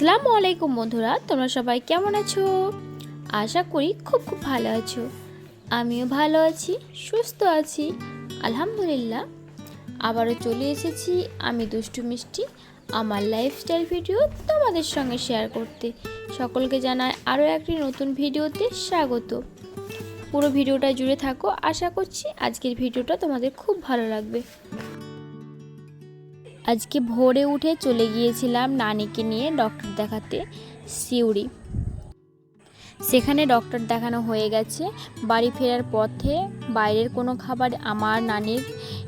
আসসালামু আলাইকুম বন্ধুরা, তোমরা সবাই কেমন আছো? আশা করি খুব খুব ভালো আছো। আমিও ভালো আছি, সুস্থ আছি, আলহামদুলিল্লাহ। আবারও চলে এসেছি আমি দুষ্টু মিষ্টি, আমার লাইফস্টাইল ভিডিও তোমাদের সঙ্গে শেয়ার করতে। সকলকে জানাই আরও একটি নতুন ভিডিওতে স্বাগত। পুরো ভিডিওটা জুড়ে থাকো, আশা করছি আজকের ভিডিওটা তোমাদের খুব ভালো লাগবে। আজকে ভোরে উঠে চলে গিয়েছিলাম নানিকে নিয়ে ডক্টর দেখাতে, সিউড়ি। সেখানে ডক্টর দেখানো হয়ে গেছে। বাড়ি ফেরার পথে বাইরের কোনো খাবার আমার নানির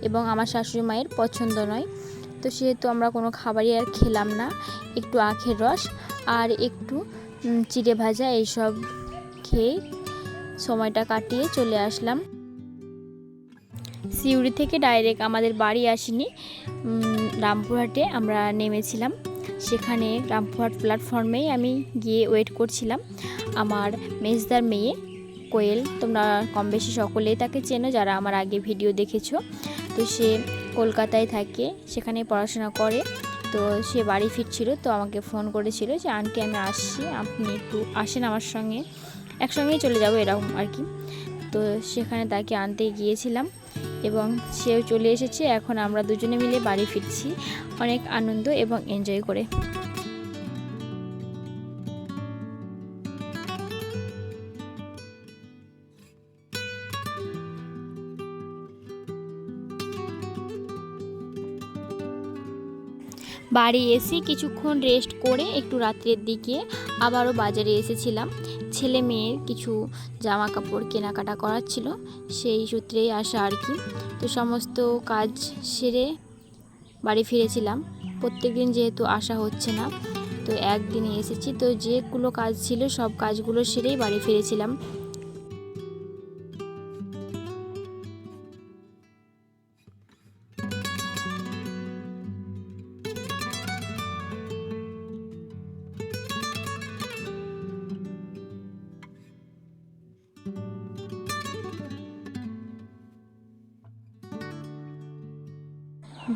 এবং আমার শাশুড়ি মায়ের পছন্দ নয়। তো সেহেতু আমরা কোনো খাবারই আর খেলাম না। একটু আখের রস আর একটু চিড়ে ভাজা এইসব খেয়ে সময়টা কাটিয়ে চলে আসলাম। সিউড়ি থেকে ডাইরেক্ট আমাদের বাড়ি আসিনি। রামপুরহাটে আমরা নেমেছিলাম। সেখানে রামপুরহাট প্ল্যাটফর্মেই আমি গিয়ে ওয়েট করছিলাম। আমার মেজদার মেয়ে কোয়েল, তোমরা কম বেশি সকলেই তাকে চেনো যারা আমার আগে ভিডিও দেখেছ। তো সে কলকাতায় থাকে, সেখানে পড়াশোনা করে। তো সে বাড়ি ফিরছিল, তো আমাকে ফোন করেছিল যে, আন্টি, আমি আসছি, আপনি একটু আসেন আমার সঙ্গে। একসঙ্গেই চলে যাব এরকম আর কি। তো সেখানে তাকে আনতে গিয়েছিলাম। এবং সেও চলে এসেছে। এখন আমরা দুজনে মিলে বাড়ি ফিরছি। অনেক আনন্দ এবং এনজয় করে। বাড়ি এসে কিছুক্ষণ রেস্ট করে একটু রাত্রের দিকে আবারও বাজারে এসেছিলাম। ছেলে মেয়ের কিছু জামা কাপড় কেনাকাটা করার ছিল, সেই সূত্রেই আসা আর কি। তো সমস্ত কাজ সেরে বাড়ি ফিরেছিলাম। প্রত্যেক দিন যেহেতু আসা হচ্ছে না, তো একদিনে এসেছি। তো যেগুলো কাজ ছিল সব কাজগুলো সেরেই বাড়ি ফিরেছিলাম।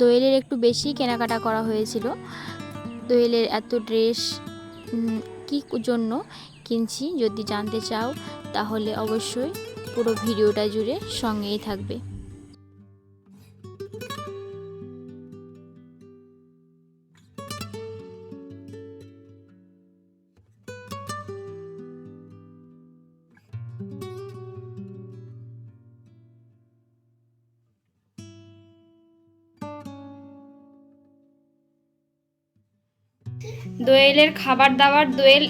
দোয়েলের একটু বেশি কেনাকাটা করা হয়েছিল। দোয়েলের এত ড্রেস কি জন্য কিনছি যদি জানতে চাও, তাহলে অবশ্যই পুরো ভিডিওটা জুড়ে সঙ্গেই থাকবে। দোয়েলের খাবার দাবার দোয়েল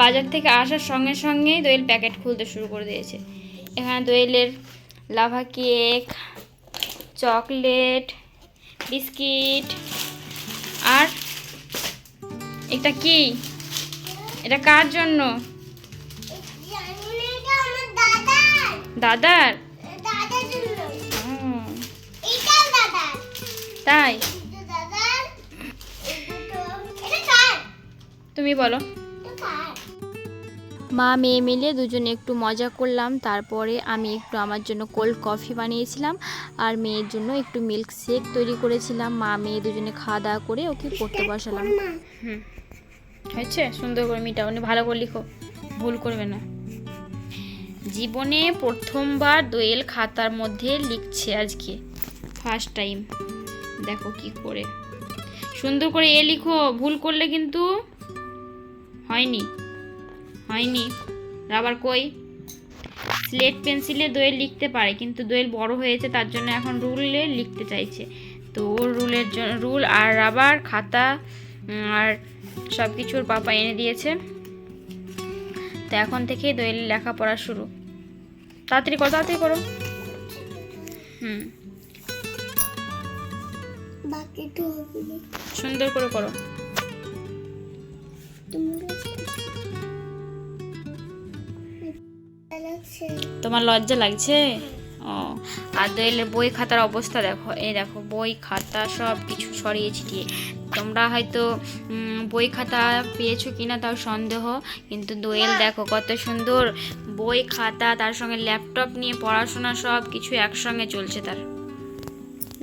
বাজার থেকে আসার সঙ্গে সঙ্গেই দোয়েল প্যাকেট খুলতে শুরু করে দিয়েছে। এখানে দোয়েলের লাভা কেক চকলেট বিস্কিট আর এটা কি? এটা কার জন্য? দাদার? তাই? তুমি বলো। মা মেয়ে মিলে দুজনে একটু মজা করলাম তারপরে আমি একটু আমার জন্য কোল্ড কফি বানিয়েছিলাম আর মেয়ের জন্য একটু মিল্ক শেক তৈরি করেছিলাম। মা মেয়ে দুজনে খাওয়া দাওয়া করে ওকে পড়তে বসালাম। হুম। হয়েছে? সুন্দর করে মিটাও মানে ভালো করে লিখো। ভুল করবে না। জীবনে প্রথমবার দোয়েল খাতার মধ্যে লিখছে আজকে। ফার্স্ট টাইম দেখো কি করে। সুন্দর করে এ লিখো ভুল করলে কিন্তু হয়নি। হয়নি। রাবার কই? স্লেট পেন্সিলে দোয়েল লিখতে পারে কিন্তু দোয়েল বড় হয়েছে তার জন্য এখন রুলে লিখতে চাইছে। তো ওর রুলের জন্য রুল আর রাবার খাতা আর সব কিছু ওর পাপা এনে দিয়েছে। তো এখন থেকেই দোয়েল লেখাপড়া শুরু। তাড়াতাড়ি করো তাড়াতাড়ি করো। হুম। সুন্দর করে করো। তোমার লজ্জা লাগছে? ও, আর দোয়েলের বই খাতার অবস্থা দেখো। এই দেখো, বই, খাতা সব কিছু ছড়িয়ে ছিটিয়ে। তোমরা হয়তো বই খাতা পেয়েছ কিনা তাও সন্দেহ, কিন্তু দোয়েল দেখো কত সুন্দর বই, খাতা, তার সঙ্গে ল্যাপটপ নিয়ে পড়াশোনা সব কিছু একসঙ্গে চলছে তার।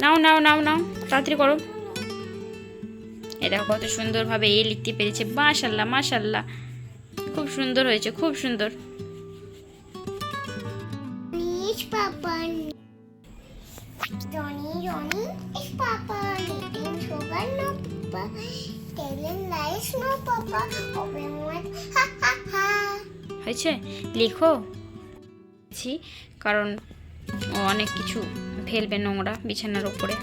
নাও নাও নাও নাও, তাড়াতাড়ি করো। এটা কত সুন্দরভাবে এ লিখতে পেরেছে। মাশাল্লাহ মাশাল্লাহ। খুব সুন্দর হয়েছে, খুব সুন্দর। Papa. Johnny, Johnny is Papa. Eating sugar, no Papa. Telling lies, no Papa. Open wide, ha ha ha. হয়েছে লিখো কারণ অনেক কিছু ফেলবে নোংরা বিছানার উপরে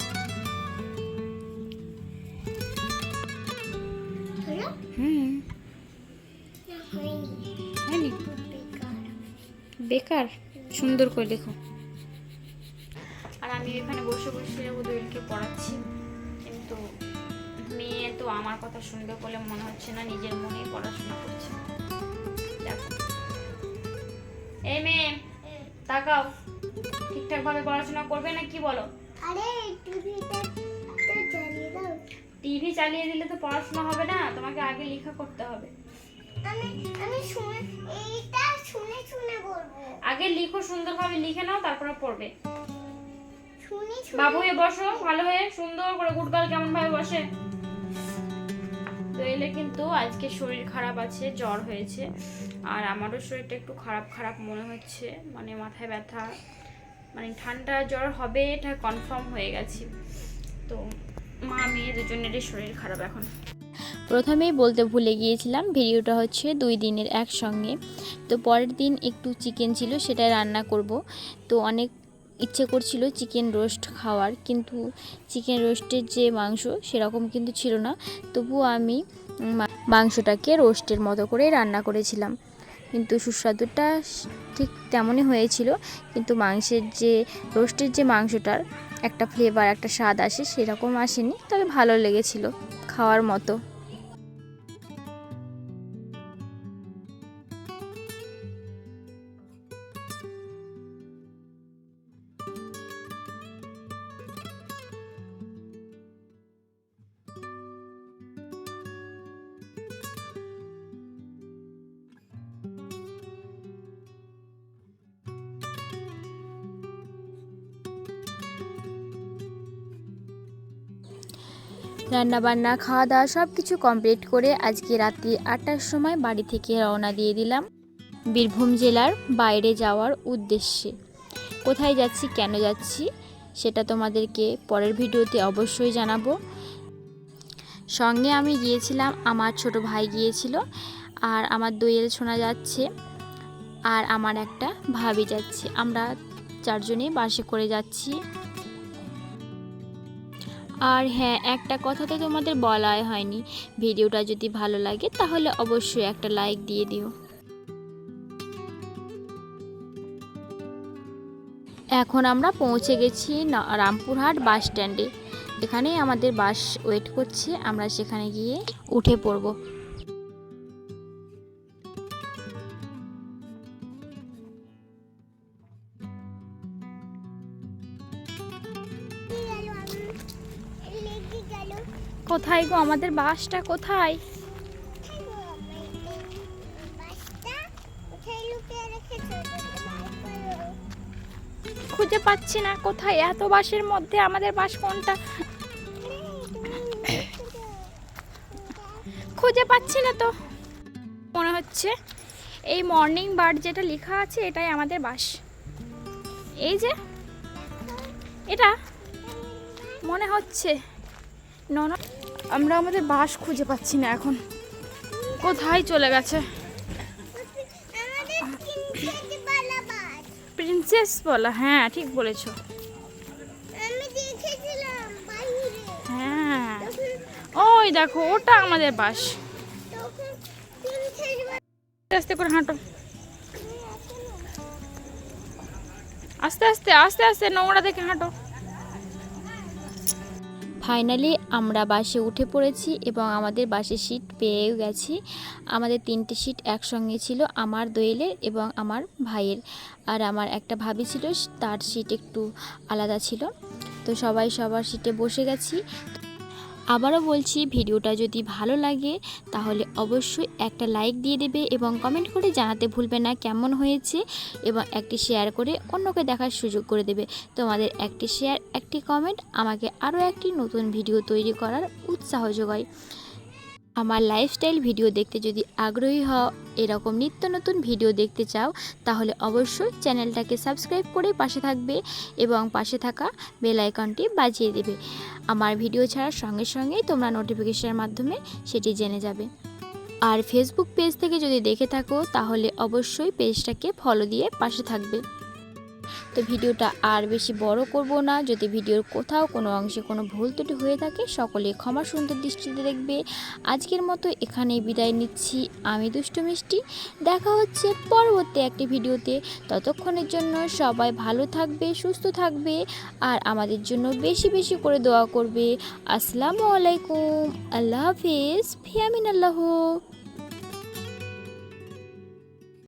হুম বেকার সুন্দর করে লেখো। আর আমি এখানে বসে বসে ওদেরকে পড়াচ্ছি। কিন্তু মেয়ে তো আমার কথা শুনবে বলে মনে হচ্ছে না নিজের মনেই পড়াশোনা করছে। দেখো। এই মেয়ে তাকাও। ঠিকঠাক ভাবে পড়াশোনা করবে না কি বলো? আরে টিভিটা তো দাও। টিভি চালিয়ে দিলে তো পড়াশোনা হবে না তোমাকে আগে লেখা করতে হবে। আমি আমি শুনে এইটা শুনে শুনে বলব। আগে লিখো সুন্দরভাবে লিখে নাও তারপরে পড়বে। শুনে বাবু হয়ে বসো ভালো হয়ে সুন্দর করে গুটগাল কেমন ভাবে বসে। তো এলে কিন্তু আজকে শরীর খারাপ আছে জ্বর হয়েছে আর আমারও শরীরটা একটু খারাপ খারাপ মনে হচ্ছে মানে মাথায় ব্যথা মানে ঠান্ডা জ্বর হবে এটা কনফার্ম হয়ে গেছে। তো মা মেয়ে দুজনেরই শরীর খারাপ এখন। প্রথমেই বলতে ভুলে গিয়েছিলাম, ভিডিওটা হচ্ছে দুই দিনের একসঙ্গে। তো পরের দিন একটু চিকেন ছিল, সেটাই রান্না করব। তো অনেক ইচ্ছে করছিল চিকেন রোস্ট খাওয়ার, কিন্তু চিকেন রোস্টের যে মাংস সেরকম কিন্তু ছিল না। তবুও আমি মাংসটাকে রোস্টের মতো করে রান্না করেছিলাম। কিন্তু সুস্বাদুটা ঠিক তেমনই হয়েছিল, কিন্তু মাংসের যে, রোস্টের যে মাংসটার একটা ফ্লেভার একটা স্বাদ আসে সেরকম আসেনি, তবে ভালো লেগেছিল। খাওয়ার মতো। রান্নাবান্না খাওয়া দাওয়া সব কিছু কমপ্লিট করে আজকে রাত্রি আটটার সময় বাড়ি থেকে রওনা দিয়ে দিলাম বীরভূম জেলার বাইরে যাওয়ার উদ্দেশ্যে। কোথায় যাচ্ছি, কেন যাচ্ছি, সেটা তোমাদেরকে পরের ভিডিওতে অবশ্যই জানাব। সঙ্গে আমি গিয়েছিলাম, আমার ছোট ভাই গিয়েছিল আর আমার দোয়েল শোনা যাচ্ছে আর আমার একটা ভাবি যাচ্ছে। আমরা চারজনে বাসে করে যাচ্ছি। আর হ্যাঁ একটা কথা তো তোমাদের বলাই হয়নি। ভিডিওটা যদি ভালো লাগে, তাহলে অবশ্যই একটা লাইক দিয়ে দিও। এখন আমরা পৌঁছে গেছি রামপুরহাট বাস স্ট্যান্ডে এখানেই আমাদের বাস ওয়েট করছে, আমরা সেখানে গিয়ে উঠে পড়ব। কোথায় গো? আমাদের বাসটা কোথায়? খুঁজে পাচ্ছি না কোথায়। এত বাসের মধ্যে আমাদের বাস কোনটা? খুঁজে পাচ্ছি না তো। মনে হচ্ছে এই মর্নিং বার্ড যেটা লেখা আছে, এটাই আমাদের বাস। এই যে, এটা মনে হচ্ছে। নন আমরা আমাদের বাস খুঁজে পাচ্ছি না এখন। কোথায় চলে গেছে? প্রিন্সেস বলা হ্যাঁ ঠিক বলেছ। হ্যাঁ। ওই দেখো, ওটা আমাদের বাস। আস্তে করে হাঁটো। আস্তে আস্তে আস্তে আস্তে, নোংরা দেখে হাঁটো। ফাইনালি আমরা বাসে উঠে পড়েছি এবং আমাদের বাসে সিট পেয়েও গেছি। আমাদের তিনটে সিট একসঙ্গে ছিল, আমার দোয়েলের এবং আমার ভাইয়ের। আর আমার একটা ভাবি ছিল, তার সিট একটু আলাদা ছিল। তো সবাই সবার সিটে বসে গেছি। আবারও বলছি, ভিডিওটা যদি ভালো লাগে, তাহলে অবশ্যই একটা লাইক দিয়ে দেবে এবং কমেন্ট করে জানাতে ভুলবে না কেমন হয়েছে এবং একটি শেয়ার করে অন্যকে দেখার সুযোগ করে দেবে। তোমাদের একটি শেয়ার একটি কমেন্ট আমাকে আরও একটি নতুন ভিডিও তৈরি করার উৎসাহ যোগায়। আমার লাইফস্টাইল ভিডিও দেখতে যদি আগ্রহী হও, এরকম নিত্য নতুন ভিডিও দেখতে চাও, তাহলে অবশ্যই চ্যানেলটাকে সাবস্ক্রাইব করে পাশে থাকবে এবং পাশে থাকা বেল আইকনটি বাজিয়ে দেবে। আমার ভিডিও ছাড়ার সঙ্গে সঙ্গেই তোমরা নোটিফিকেশনের মাধ্যমে সেটি জেনে যাবে। আর ফেসবুক পেজ থেকে যদি দেখে থাকো, তাহলে অবশ্যই পেজটাকে ফলো দিয়ে পাশে থাকবে। তো ভিডিওটা আর বেশি বড় করব না। যদি ভিডিওর কোথাও কোনো অংশে কোনো ভুল ত্রুটি হয়ে থাকে, সকলে ক্ষমা সুন্দর দৃষ্টিতে দেখবে। আজকের মতো এখানেই বিদায় নিচ্ছি। আমি দুষ্টু মিষ্টি। দেখা হচ্ছে পরবর্তী একটি ভিডিওতে। ততক্ষণের জন্য সবাই ভালো থাকবে, সুস্থ থাকবে আর আমাদের জন্য বেশি বেশি করে দোয়া করবে। আসসালামু আলাইকুম। আল্লাহ হাফিজ। ফিয়ামিন আল্লাহ।